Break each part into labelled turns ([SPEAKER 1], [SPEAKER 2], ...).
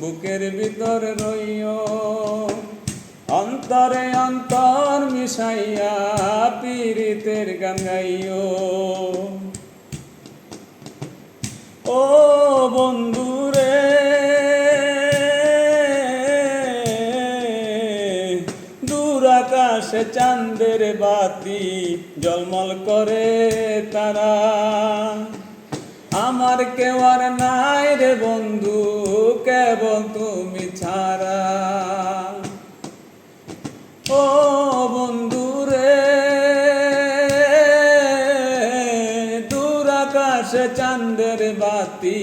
[SPEAKER 1] বুকের ভিতর রইও। অন্তরে অন্তর মিশাইয়া পীড়িতের গান গাইও। ও বন্ধু রে আকাশে চাঁদের বাতি জলমল করে তারা। আমার কেউ আর নাই রে বন্ধু, কেবল তুমি ছাড়া। ও বন্ধু রে দূর আকাশে চাঁদের বাতি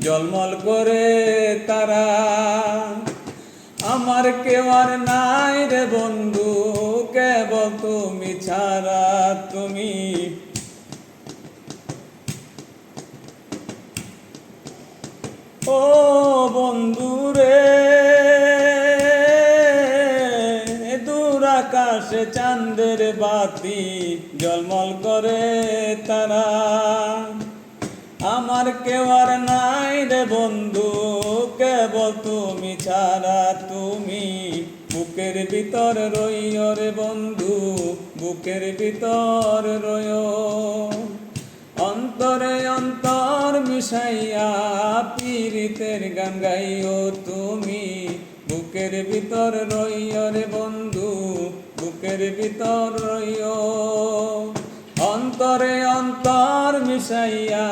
[SPEAKER 1] জলমল করে তারা। আমার কেউ আর নাই রে বন্ধু, কেবল তুমি ছাড়া। তুমি ও বন্ধু রে দূর বাতি জলমল করে তারা। আমার কেউ আর নাই রে বন্ধু, কেবল তুমি ছাড়া তুমি। বুকের ভিতর রইও রে বন্ধু, বুকের ভিতর রইও। অন্তরে অন্তর মিশাইয়া পীড়িতের গান গাইও তুমি। বুকের ভিতর রইও রে বন্ধু, বুকের ভিতর রইও। অন্তরে অন্তর মিশাইয়া